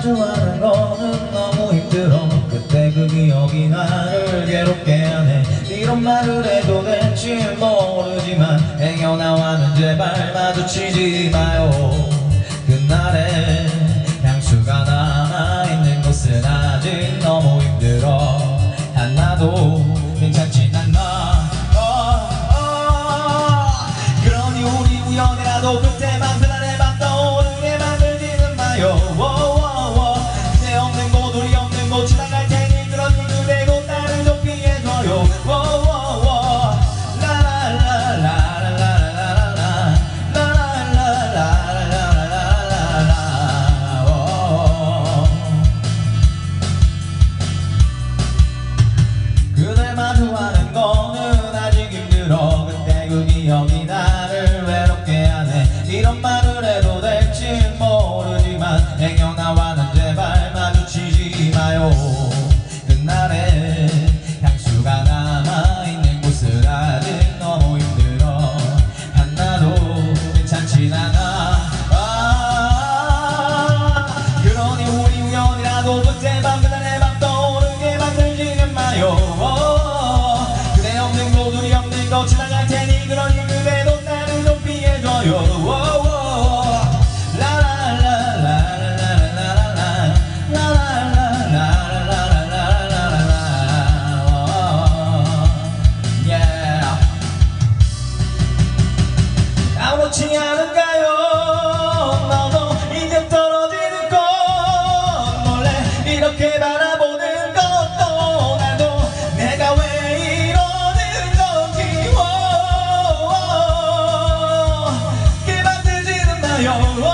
좋아하는 거는 너무 힘들어. 그때 그 기억이 나를 괴롭게 하네. 이런 말을 해도 될지 모르지만 행여나와는 제발 마주치지 마요. 그날의 향수가 남아있는 곳은 아직 너무 힘들어. 하나도 괜찮진 않아 어, 어. 그러니 우리 우연이라도 그때 You're the one your